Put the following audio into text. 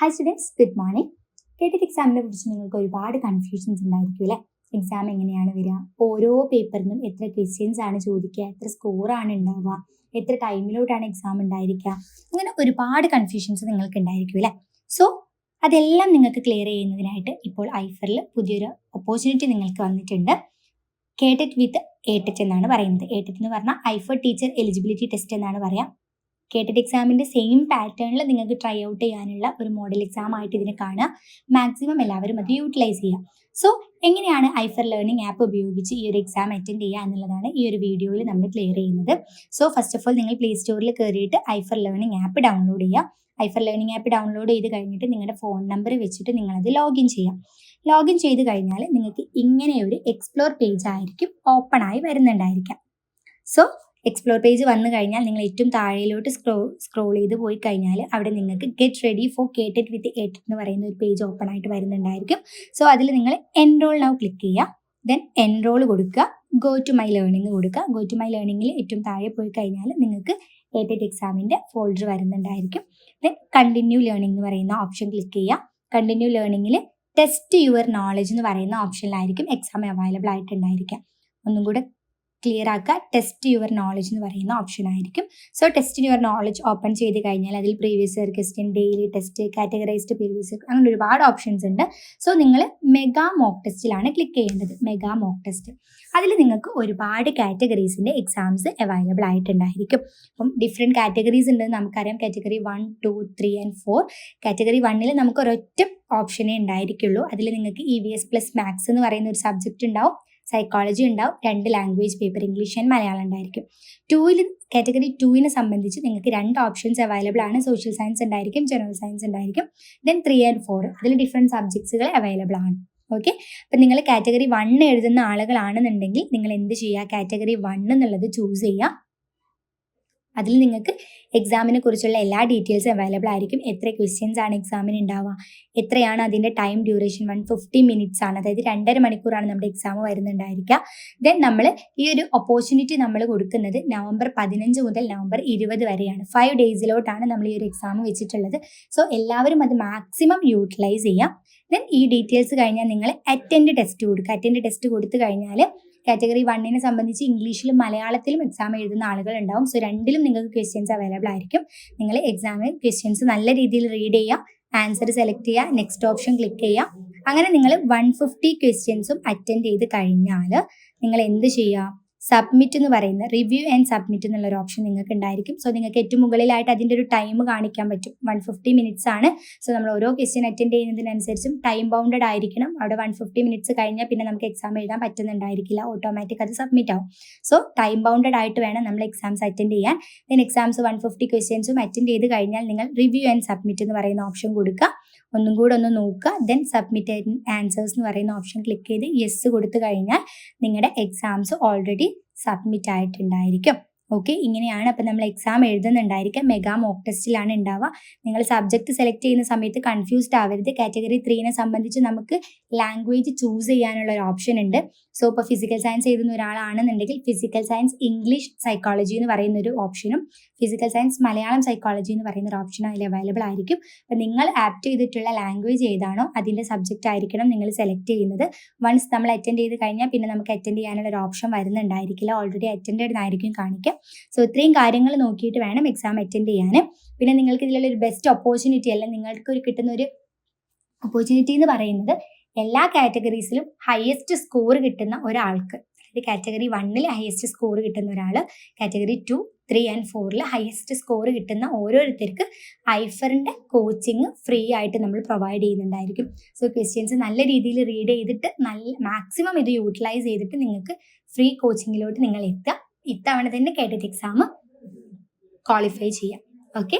Hi students good morning കേട്ടിട്ട് എക്സാമിനെ കുറിച്ച് നിങ്ങൾക്ക് ഒരുപാട് കൺഫ്യൂഷൻസ് ഉണ്ടായിരിക്കും അല്ലേ? എക്സാം എങ്ങനെയാണ് വരിക? ഓരോ പേപ്പറിനും എത്ര ക്വസ്റ്റ്യൻസ് ആണ് ചോദിക്കുക? എത്ര സ്കോറാണ് ഉണ്ടാവുക? എത്ര ടൈമിലോട്ടാണ് എക്സാം ഉണ്ടായിരിക്കുക? അങ്ങനെ ഒരുപാട് കൺഫ്യൂഷൻസ് നിങ്ങൾക്ക് ഉണ്ടായിരിക്കും അല്ലേ? സോ അതെല്ലാം നിങ്ങൾക്ക് ക്ലിയർ ചെയ്യുന്നതിനായിട്ട് ഇപ്പോൾ ഐഫറിൽ പുതിയൊരു ഓപ്പർച്യൂണിറ്റി നിങ്ങൾക്ക് വന്നിട്ടുണ്ട്. കേട്ടറ്റ് വിത്ത് ഏട്ടറ്റ് എന്നാണ് പറയുന്നത്. ഏട്ടറ്റ് എന്ന് പറഞ്ഞാൽ ഐഫർ ടീച്ചർ എലിജിബിലിറ്റി ടെസ്റ്റ് എന്നാണ് പറയാം കേട്ടറ്റ് എക്സാമിന്റെ സെയിം പാറ്റേണിൽ നിങ്ങൾക്ക് ട്രൈ ഔട്ട് ചെയ്യാനുള്ള ഒരു മോഡൽ എക്സാം ആയിട്ട് ഇതിനെ കാണുക. മാക്സിമം എല്ലാവരും അത് യൂട്ടിലൈസ് ചെയ്യുക. സോ എങ്ങനെയാണ് ഐഫർ ലേണിംഗ് ആപ്പ് ഉപയോഗിച്ച് ഈ ഒരു എക്സാം അറ്റൻഡ് ചെയ്യുക എന്നുള്ളതാണ് ഈ ഒരു വീഡിയോയിൽ നമ്മൾ ക്ലിയർ ചെയ്യുന്നത്. സോ ഫസ്റ്റ് ഓഫ് ഓൾ നിങ്ങൾ പ്ലേ സ്റ്റോറിൽ കയറിയിട്ട് ഐഫർ ലേണിംഗ് ആപ്പ് ഡൗൺലോഡ് ചെയ്യുക. ഐഫർ ലേണിംഗ് ആപ്പ് ഡൗൺലോഡ് ചെയ്ത് കഴിഞ്ഞിട്ട് നിങ്ങളുടെ ഫോൺ നമ്പർ വെച്ചിട്ട് നിങ്ങളത് ലോഗിൻ ചെയ്യാം ലോഗിൻ ചെയ്ത് കഴിഞ്ഞാൽ നിങ്ങൾക്ക് ഇങ്ങനെ ഒരു എക്സ്പ്ലോർ പേജ് ആയിരിക്കും ഓപ്പൺ ആയി വരുന്നുണ്ടായിരിക്കാം. സോ എക്സ്പ്ലോർ പേജ് വന്നു കഴിഞ്ഞാൽ നിങ്ങൾ ഏറ്റവും താഴെയിലോട്ട് സ്ക്രോ സ്ക്രോൾ ചെയ്ത് പോയി കഴിഞ്ഞാൽ അവിടെ നിങ്ങൾക്ക് get ready for KTET with eight എന്ന് പറയുന്ന ഒരു പേജ് ഓപ്പൺ ആയിട്ട് വരുന്നുണ്ടായിരിക്കും. സോ അതിൽ നിങ്ങൾ എൻറോൾ നൗ ക്ലിക്ക് ചെയ്യുക. ദെൻ എൻറോൾ കൊടുക്കുക. ഗോ ടു മൈ ലേണിംഗ് കൊടുക്കുക. ഗോ ടു മൈ ലേണിംഗിൽ ഏറ്റവും താഴെ പോയി കഴിഞ്ഞാൽ നിങ്ങൾക്ക് ഏറ്റഡ് എക്സാമിന്റെ ഫോൾഡർ വരുന്നുണ്ടായിരിക്കും. ദെൻ കണ്ടിന്യൂ ലേണിംഗ് എന്ന് പറയുന്ന ഓപ്ഷൻ ക്ലിക്ക് ചെയ്യുക. കണ്ടിന്യൂ ലേണിംഗിൽ ടെസ്റ്റ് യുവർ നോളജ് എന്ന് പറയുന്ന ഓപ്ഷനിലായിരിക്കും എക്സാം അവൈലബിൾ ആയിട്ടുണ്ടായിരിക്കാം ഒന്നും കൂടെ ക്ലിയർ ആക്കുക. ടെസ്റ്റ് യുവർ നോളജ് എന്ന് പറയുന്ന ഓപ്ഷൻ ആയിരിക്കും. So test your knowledge open ചെയ്ത് കഴിഞ്ഞാൽ അതിൽ previous year question daily test categorised previous year അങ്ങനെ ഒരുപാട് ഓപ്ഷൻസ് ഉണ്ട്. സോ നിങ്ങൾ മെഗാ മോക്ക് ടെസ്റ്റിലാണ് ക്ലിക്ക് ചെയ്യേണ്ടത്. മെഗാ മോക്ക് ടെസ്റ്റ് അതിൽ നിങ്ങൾക്ക് ഒരുപാട് കാറ്റഗറീസിന്റെ എക്സാംസ് അവൈലബിൾ ആയിട്ടുണ്ടായിരിക്കും. അപ്പം ഡിഫറെന്റ് കാറ്റഗറീസ് ഉണ്ട്. നമുക്കറിയാം category one two three and four category വണ്ണിൽ നമുക്ക് ഒരൊറ്റ ഓപ്ഷനേ ഉണ്ടായിരിക്കുള്ളൂ. അതിൽ നിങ്ങൾക്ക് E V S plus maths എന്ന് പറയുന്ന ഒരു സബ്ജക്റ്റ് ഉണ്ടാവും. സൈക്കോളജി ഉണ്ടാവും. രണ്ട് language paper English and Malayalam ഉണ്ടായിരിക്കും. ടൂവിൽ കാറ്റഗറി ടൂവിനെ സംബന്ധിച്ച് നിങ്ങൾക്ക് രണ്ട് ഓപ്ഷൻസ് അവൈലബിൾ ആണ്. സോഷ്യൽ സയൻസ് ഉണ്ടായിരിക്കും ജനറൽ സയൻസ് ഉണ്ടായിരിക്കും. ദെൻ ത്രീ ആൻഡ് ഫോർ അതിൽ ഡിഫറെന്റ് സബ്ജക്ട്സുകൾ അവൈലബിൾ ആണ്. ഓക്കെ അപ്പം നിങ്ങൾ കാറ്റഗറി വൺ എഴുതുന്ന ആളുകളാണെന്നുണ്ടെങ്കിൽ നിങ്ങൾ എന്ത് ചെയ്യുക? കാറ്റഗറി വൺ എന്നുള്ളത് ചൂസ് ചെയ്യുക. അതിൽ നിങ്ങൾക്ക് എക്സാമിനെ കുറിച്ചുള്ള എല്ലാ ഡീറ്റെയിൽസും അവൈലബിൾ ആയിരിക്കും. എത്ര ക്വസ്റ്റ്യൻസ് ആണ് എക്സാമിന് ഉണ്ടാവുക എത്രയാണ് അതിന്റെ time duration one fifty minutes ആണ്. അതായത് രണ്ടര മണിക്കൂറാണ് നമ്മുടെ എക്സാം വരുന്നുണ്ടായിരിക്കുക. ദെൻ നമ്മൾ ഈ ഒരു ഓപ്പർച്യൂണിറ്റി നമ്മൾ കൊടുക്കുന്നത് നവംബർ പതിനഞ്ച് മുതൽ നവംബർ ഇരുപത് വരെയാണ്. ഫൈവ് ഡേയ്സിലോട്ടാണ് നമ്മൾ ഈ ഒരു എക്സാം വെച്ചിട്ടുള്ളത്. സോ എല്ലാവരും അത് മാക്സിമം യൂട്ടിലൈസ് ചെയ്യാം. ദെൻ ഈ ഡീറ്റെയിൽസ് കഴിഞ്ഞാൽ നിങ്ങൾ അറ്റൻഡ് ടെസ്റ്റ് കൊടുക്കുക. അറ്റൻഡ് ടെസ്റ്റ് കൊടുത്തു കഴിഞ്ഞാൽ കാറ്റഗറി വണ്ണിനെ സംബന്ധിച്ച് ഇംഗ്ലീഷിലും മലയാളത്തിലും എക്സാം എഴുതുന്ന ആളുകൾ ഉണ്ടാവും. സോ രണ്ടിലും നിങ്ങൾക്ക് ക്വസ്റ്റ്യൻസ് അവൈലബിൾ ആയിരിക്കും. നിങ്ങൾ എക്സാമിൽ ക്വസ്റ്റ്യൻസ് നല്ല രീതിയിൽ റീഡ് ചെയ്യുക ആൻസർ സെലക്ട് ചെയ്യുക നെക്സ്റ്റ് ഓപ്ഷൻ ക്ലിക്ക് ചെയ്യുക. അങ്ങനെ നിങ്ങൾ വൺ ഫിഫ്റ്റി ക്വസ്റ്റ്യൻസും അറ്റൻഡ് ചെയ്ത് കഴിഞ്ഞാൽ നിങ്ങൾ എന്ത് ചെയ്യുക? സബ്മിറ്റ് എന്ന് പറയുന്ന റിവ്യൂ ആൻഡ് സബ്മിറ്റ് എന്നുള്ള ഒരു ഓപ്ഷൻ നിങ്ങൾക്ക് ഉണ്ടായിരിക്കും സോ നിങ്ങൾക്ക് ഏറ്റവും മുകളിലായിട്ട് അതിന്റെ ഒരു ടൈം കാണിക്കാൻ പറ്റും. വൺ ഫിഫ്റ്റി മിനിറ്റ്സ് ആണ്. സോ നമ്മൾ ഓരോ ക്വസ്റ്റ്യൻ അറ്റൻഡ് ചെയ്യുന്നതിനനുസരിച്ചും ടൈം ബൗണ്ടഡ് ആയിരിക്കണം. അവിടെ വൺ ഫിഫ്റ്റി മിനിറ്റ്സ് കഴിഞ്ഞാൽ പിന്നെ നമുക്ക് എക്സാം എഴുതാൻ പറ്റുന്നുണ്ടായിരിക്കില്ല. ഓട്ടോമാറ്റിക് അത് സബ്മിറ്റ് ആവും. സോ ടൈം ബൗണ്ടഡ് ആയിട്ട് വേണം നമ്മൾ എക്സാംസ് അറ്റൻഡ് ചെയ്യാൻ. ദെൻ എക്സാംസ് വൺ ഫിഫ്റ്റി ക്വസ്റ്റ്യൻസും അറ്റൻഡ് ചെയ്ത് കഴിഞ്ഞാൽ നിങ്ങൾ റിവ്യൂ ആൻഡ് സബ്മിറ്റ് എന്ന് പറയുന്ന ഓപ്ഷൻ കൊടുക്കുക. ഒന്നും കൂടെ ഒന്ന് നോക്കുക. ദെൻ സബ്മിറ്റ് ആൻസേഴ്സ് എന്ന് പറയുന്ന ഓപ്ഷൻ ക്ലിക്ക് ചെയ്ത് യെസ് കൊടുത്തു കഴിഞ്ഞാൽ നിങ്ങളുടെ എക്സാംസ് ഓൾറെഡി സബ്മിറ്റ് ആയിട്ടുണ്ടായിരിക്കും. ഓക്കെ ഇങ്ങനെയാണ്. അപ്പം നമ്മൾ എക്സാം എഴുതുന്നുണ്ടായിരിക്കാം മെഗാ മോക്ക് ടെസ്റ്റിലാണ് ഉണ്ടാവുക. നിങ്ങൾ സബ്ജക്റ്റ് സെലക്ട് ചെയ്യുന്ന സമയത്ത് കൺഫ്യൂസ്ഡ് ആവരുത്. കാറ്റഗറി ത്രീനെ സംബന്ധിച്ച് നമുക്ക് ലാംഗ്വേജ് ചൂസ് ചെയ്യാനുള്ള ഒരു ഓപ്ഷൻ ഉണ്ട്. സോ ഇപ്പോൾ ഫിസിക്കൽ സയൻസ് എഴുതുന്ന ഒരാളാണെന്നുണ്ടെങ്കിൽ ഫിസിക്കൽ സയൻസ് ഇംഗ്ലീഷ് സൈക്കോളജി എന്ന് പറയുന്ന ഒരു ഓപ്ഷനും ഫിസിക്കൽ സയൻസ് മലയാളം സൈക്കോളജി എന്ന് പറയുന്ന ഒരു ഓപ്ഷനും അതിൽ അവൈലബിൾ ആയിരിക്കും. അപ്പം നിങ്ങൾ ആപ്റ്റ് ചെയ്തിട്ടുള്ള ലാംഗ്വേജ് ഏതാണോ അതിന്റെ സബ്ജക്റ്റ് ആയിരിക്കണം നിങ്ങൾ സെലക്ട് ചെയ്യുന്നത്. വൺസ് നമ്മൾ അറ്റൻഡ് ചെയ്ത് കഴിഞ്ഞാൽ പിന്നെ നമുക്ക് അറ്റൻഡ് ചെയ്യാനുള്ള ഒരു ഓപ്ഷൻ വരുന്നുണ്ടായിരിക്കില്ല. ഓൾറെഡി അറ്റൻഡ് ആയിരിക്കും കാണിക്കുക. സോ ഇത്രയും കാര്യങ്ങൾ നോക്കിയിട്ട് വേണം എക്സാം അറ്റൻഡ് ചെയ്യാൻ. പിന്നെ നിങ്ങൾക്ക് ഇതിലുള്ള ഒരു ബെസ്റ്റ് ഓപ്പർച്യൂണിറ്റി അല്ലെങ്കിൽ നിങ്ങൾക്ക് ഒരു കിട്ടുന്ന ഒരു ഓപ്പർച്യൂണിറ്റി എന്ന് പറയുന്നത് എല്ലാ കാറ്റഗറീസിലും ഹയസ്റ്റ് സ്കോർ കിട്ടുന്ന ഒരാൾക്ക്. അതായത് കാറ്റഗറി വണ്ണിൽ ഹയസ്റ്റ് സ്കോർ കിട്ടുന്ന ഒരാൾ കാറ്റഗറി ടു ത്രീ ആൻഡ് ഫോറിൽ ഹയസ്റ്റ് സ്കോർ കിട്ടുന്ന ഓരോരുത്തർക്ക് ഐഫറിന്റെ കോച്ചിങ് ഫ്രീ ആയിട്ട് നമ്മൾ പ്രൊവൈഡ് ചെയ്യുന്നുണ്ടായിരിക്കും. സോ ക്വസ്റ്റ്യൻസ് നല്ല രീതിയിൽ റീഡ് ചെയ്തിട്ട് നല്ല മാക്സിമം ഇത് യൂട്ടിലൈസ് ചെയ്തിട്ട് നിങ്ങൾക്ക് ഫ്രീ കോച്ചിങ്ങിലോട്ട് നിങ്ങൾ എത്തുക. ഇത്തവണ തന്നെ കേട്ടിട്ട് എക്സാം ക്വാളിഫൈ ചെയ്യാം. ഓക്കെ